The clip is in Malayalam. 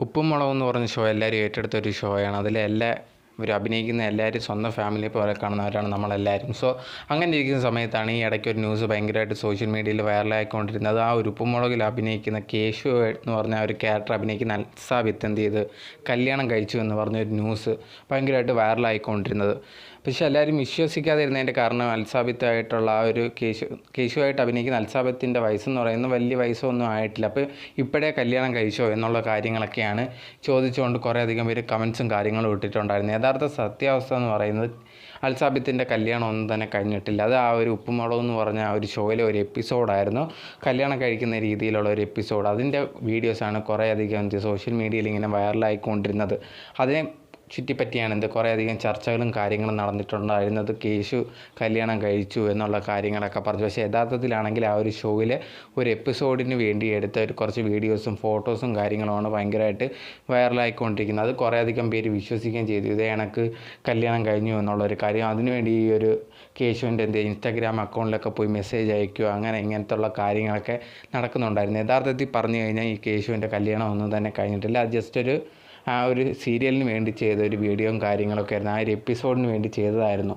ഉപ്പും മുളകും എന്ന് പറഞ്ഞ ഷോ എല്ലാവരും ഏറ്റെടുത്ത ഒരു ഷോയാണ് അതിലെ എല്ലാ ഇവർ അഭിനയിക്കുന്ന എല്ലാവരും സ്വന്തം ഫാമിലി പോലെ കാണുന്നവരാണ് നമ്മളെല്ലാവരും. സോ അങ്ങനെ ഇരിക്കുന്ന സമയത്താണ് ഈ ഇടയ്ക്ക് ഒരു ന്യൂസ് ഭയങ്കരമായിട്ട് സോഷ്യൽ മീഡിയയിൽ വൈറലായിക്കൊണ്ടിരുന്നത് ആ ഒരു ഉപ്പുമുളകിൽ അഭിനയിക്കുന്ന കേശു എന്ന് പറഞ്ഞ ഒരു ക്യാരക്ടർ അഭിനയിക്കുന്ന അൽസാബിത്ത് എന്ത് ചെയ്ത്? കല്യാണം കഴിച്ചു എന്ന് പറഞ്ഞ ഒരു ന്യൂസ് ഭയങ്കരമായിട്ട് വൈറലായിക്കൊണ്ടിരുന്നത് പക്ഷേ എല്ലാവരും വിശ്വസിക്കാതിരുന്നതിന്റെ കാരണം അൽസാബിത്തായിട്ടുള്ള ആ ഒരു കേശു കേശുവായിട്ട് അഭിനയിക്കുന്ന അൽസാബിത്തിന്റെ വയസ്സെന്ന് പറയുന്നത് വലിയ വയസ്സൊന്നും ആയിട്ടില്ല. അപ്പോൾ ഇപ്പോഴേ കല്യാണം കഴിച്ചോ എന്നുള്ള കാര്യങ്ങളൊക്കെയാണ് ചോദിച്ചുകൊണ്ട് കുറേയധികം പേര് കമൻസും കാര്യങ്ങളും ഇട്ടിട്ടുണ്ടായിരുന്നു യഥാർത്ഥ സത്യാവസ്ഥ എന്ന് പറയുന്നത് അൽസാബിത്തിന്റെ കല്യാണം ഒന്നും തന്നെ കഴിഞ്ഞിട്ടില്ല. അത് ആ ഒരു ഉപ്പുമുളക് എന്ന് പറഞ്ഞ ആ ഒരു ഷോയിലെ ഒരു എപ്പിസോഡായിരുന്നു കല്യാണം കഴിക്കുന്ന രീതിയിലുള്ള ഒരു എപ്പിസോഡ് അതിന്റെ വീഡിയോസാണ് കുറേയധികം സോഷ്യൽ മീഡിയയിൽ ഇങ്ങനെ വൈറലായിക്കൊണ്ടിരുന്നത് അതിനെ ചുറ്റിപ്പറ്റിയാണ് എന്ത് കുറേയധികം ചർച്ചകളും കാര്യങ്ങളും നടന്നിട്ടുണ്ടായിരുന്നത് കേശു കല്യാണം കഴിച്ചു എന്നുള്ള കാര്യങ്ങളൊക്കെ പറഞ്ഞു. പക്ഷേ യഥാർത്ഥത്തിലാണെങ്കിൽ ആ ഒരു ഷോയിൽ ഒരു എപ്പിസോഡിന് വേണ്ടി എടുത്ത ഒരു കുറച്ച് വീഡിയോസും ഫോട്ടോസും കാര്യങ്ങളുമാണ് ഭയങ്കരമായിട്ട് വൈറലായിക്കൊണ്ടിരിക്കുന്നത്. അത് കുറേയധികം പേര് വിശ്വസിക്കുകയും ചെയ്തു. ഇതേ കണക്ക് കല്യാണം കഴിഞ്ഞു എന്നുള്ളൊരു കാര്യം. അതിനുവേണ്ടി ഈ ഒരു കേശുവിന്റെ എന്ത് ഇൻസ്റ്റാഗ്രാം അക്കൗണ്ടിലൊക്കെ പോയി മെസ്സേജ് അയക്കുക അങ്ങനെ ഇങ്ങനത്തുള്ള കാര്യങ്ങളൊക്കെ നടക്കുന്നുണ്ടായിരുന്നു. യഥാർത്ഥത്തിൽ പറഞ്ഞു കഴിഞ്ഞാൽ ഈ കേശുവിന്റെ കല്യാണം ഒന്നും തന്നെ കഴിഞ്ഞിട്ടില്ല. ജസ്റ്റ് ഒരു ആ ഒരു സീരിയലിന് വേണ്ടി ചെയ്ത ഒരു വീഡിയോയും കാര്യങ്ങളൊക്കെ ആയിരുന്നു. ആ ഒരു എപ്പിസോഡിന് വേണ്ടി ചെയ്തതായിരുന്നു.